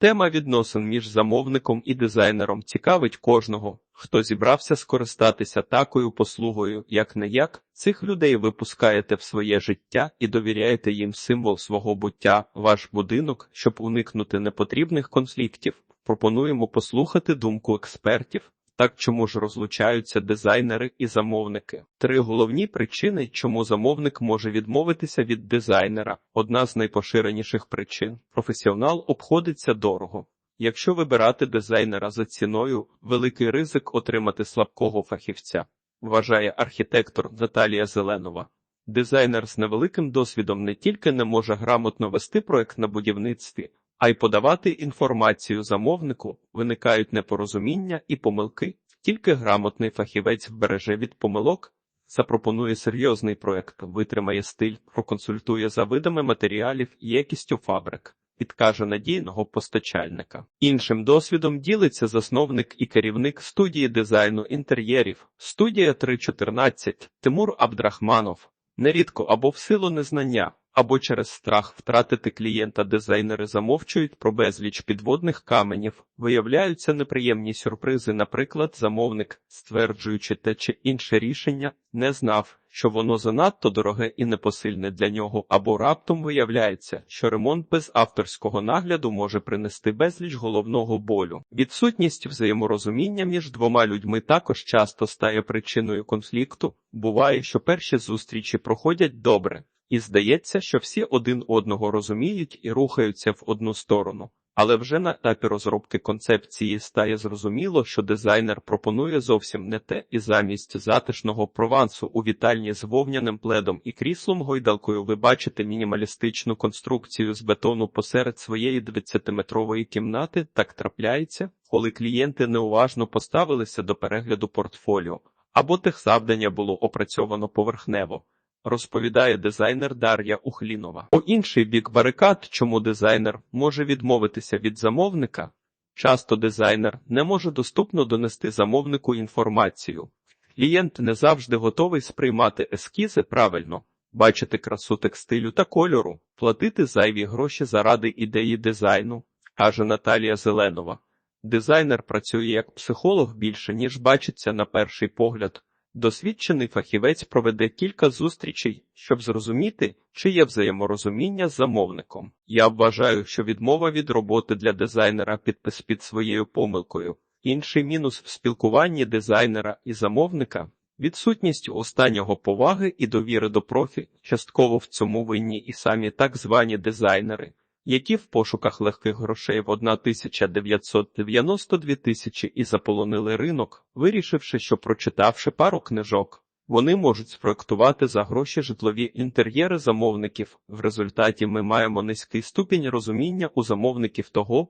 Тема відносин між замовником і дизайнером цікавить кожного, хто зібрався скористатися такою послугою, як не як. Цих людей випускаєте в своє життя і довіряєте їм символ свого буття, ваш будинок, щоб уникнути непотрібних конфліктів. Пропонуємо послухати думку експертів. Так чому ж розлучаються дизайнери і замовники? Три головні причини, чому замовник може відмовитися від дизайнера. Одна з найпоширеніших причин професіонал обходиться дорого. Якщо вибирати дизайнера за ціною, великий ризик отримати слабкого фахівця, вважає архітектор Наталія Зеленова. Дизайнер з невеликим досвідом не тільки не може грамотно вести проект на будівництві, а й подавати інформацію замовнику, виникають непорозуміння і помилки. Тільки грамотний фахівець вбереже від помилок, запропонує серйозний проект, витримає стиль, проконсультує за видами матеріалів і якістю фабрик, підкаже надійного постачальника. Іншим досвідом ділиться засновник і керівник студії дизайну інтер'єрів, студія 314 Тимур Абдрахманов. Нерідко або в силу незнання, або через страх втратити клієнта дизайнери замовчують про безліч підводних каменів, виявляються неприємні сюрпризи. Наприклад, замовник, стверджуючи те чи інше рішення, не знав, що воно занадто дороге і непосильне для нього, або раптом виявляється, що ремонт без авторського нагляду може принести безліч головного болю. Відсутність взаєморозуміння між двома людьми також часто стає причиною конфлікту. Буває, що перші зустрічі проходять добре. І здається, що всі один одного розуміють і рухаються в одну сторону. Але вже на етапі розробки концепції стає зрозуміло, що дизайнер пропонує зовсім не те, і замість затишного провансу у вітальні з вовняним пледом і кріслом гойдалкою ви бачите мінімалістичну конструкцію з бетону посеред своєї 20-метрової кімнати. Так трапляється, коли клієнти неуважно поставилися до перегляду портфоліо, або техзавдання було опрацьовано поверхнево розповідає дизайнер Дар'я Ухлінова. По інший бік барикад, чому дизайнер може відмовитися від замовника. Часто дизайнер не може доступно донести замовнику інформацію. Клієнт не завжди готовий сприймати ескізи правильно, бачити красу текстилю та кольору, платити зайві гроші заради ідеї дизайну, каже Наталія Зеленова. Дизайнер працює як психолог більше, ніж бачиться на перший погляд. Досвідчений фахівець проведе кілька зустрічей, щоб зрозуміти, чи є взаєморозуміння з замовником. Я вважаю, що відмова від роботи для дизайнера підпис під своєю помилкою. Інший мінус в спілкуванні дизайнера і замовника відсутність останнього поваги і довіри до профі, частково в цьому винні і самі так звані дизайнери які в пошуках легких грошей в 1992 тисячі і заполонили ринок, вирішивши, що прочитавши пару книжок, вони можуть спроектувати за гроші житлові інтер'єри замовників. В результаті ми маємо низький ступінь розуміння у замовників того,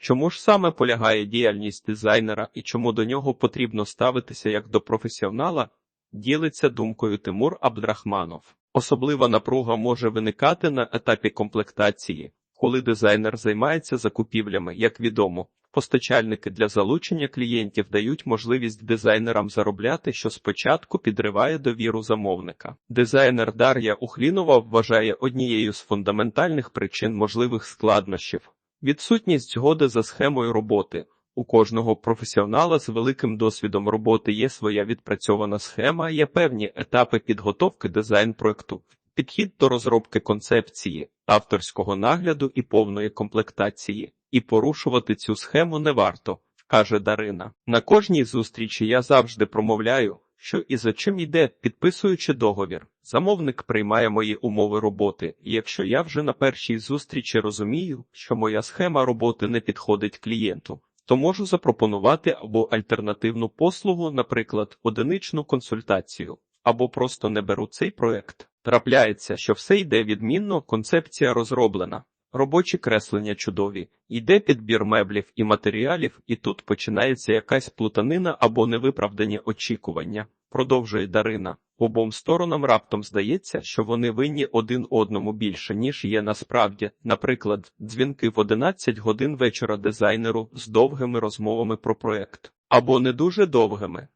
чому ж саме полягає діяльність дизайнера і чому до нього потрібно ставитися як до професіонала, ділиться думкою Тимур Абдрахманов. Особлива напруга може виникати на етапі комплектації, коли дизайнер займається закупівлями, як відомо, постачальники для залучення клієнтів дають можливість дизайнерам заробляти, що спочатку підриває довіру замовника. Дизайнер Дар'я Ухлінова вважає однією з фундаментальних причин можливих складнощів відсутність згоди за схемою роботи. У кожного професіонала з великим досвідом роботи є своя відпрацьована схема, є певні етапи підготовки дизайн проекту. Підхід до розробки концепції, авторського нагляду і повної комплектації, і порушувати цю схему не варто, каже Дарина. На кожній зустрічі я завжди промовляю, що і за чим йде, підписуючи договір. Замовник приймає мої умови роботи, і якщо я вже на першій зустрічі розумію, що моя схема роботи не підходить клієнту, то можу запропонувати або альтернативну послугу, наприклад, одиничну консультацію, або просто не беру цей проект. Трапляється, що все йде відмінно, концепція розроблена, робочі креслення чудові, йде підбір меблів і матеріалів, і тут починається якась плутанина або невиправдані очікування. Продовжує Дарина. Обом сторонам раптом здається, що вони винні один одному більше, ніж є насправді. Наприклад, дзвінки в 11 годин вечора дизайнеру з довгими розмовами про проект, або не дуже довгими.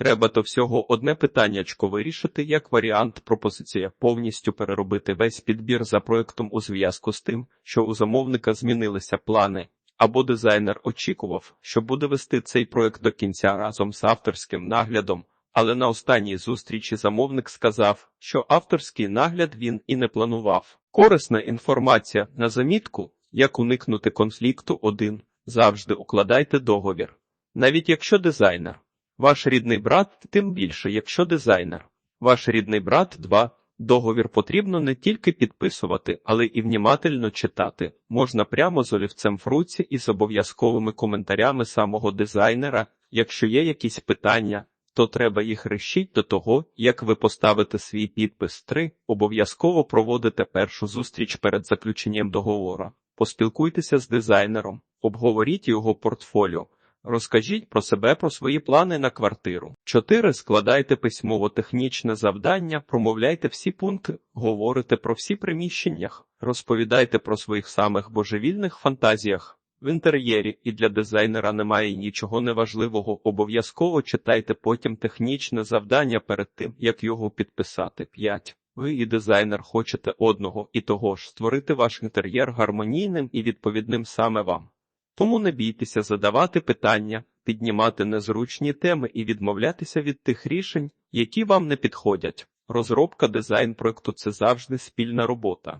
Треба то всього одне питаннячко вирішити, як варіант пропозиція повністю переробити весь підбір за проектом у зв'язку з тим, що у замовника змінилися плани, або дизайнер очікував, що буде вести цей проект до кінця разом з авторським наглядом, але на останній зустрічі замовник сказав, що авторський нагляд він і не планував. Корисна інформація на замітку, як уникнути конфлікту 1. Завжди укладайте договір. Навіть якщо дизайнер. Ваш рідний брат, тим більше, якщо дизайнер. Ваш рідний брат 2. Договір потрібно не тільки підписувати, але і внімательно читати. Можна прямо з олівцем в руці і з обов'язковими коментарями самого дизайнера. Якщо є якісь питання, то треба їх решіть до того, як ви поставите свій підпис 3. Обов'язково проводите першу зустріч перед заключенням договору. Поспілкуйтеся з дизайнером, обговоріть його портфоліо. Розкажіть про себе, про свої плани на квартиру. 4. Складайте письмово-технічне завдання, промовляйте всі пункти, говорите про всі приміщеннях, розповідайте про своїх самих божевільних фантазіях. В інтер'єрі і для дизайнера немає нічого неважливого. Обов'язково читайте потім технічне завдання перед тим, як його підписати. 5. Ви і дизайнер хочете одного і того ж створити ваш інтер'єр гармонійним і відповідним саме вам. Тому не бійтеся задавати питання, піднімати незручні теми і відмовлятися від тих рішень, які вам не підходять. Розробка дизайн проекту це завжди спільна робота.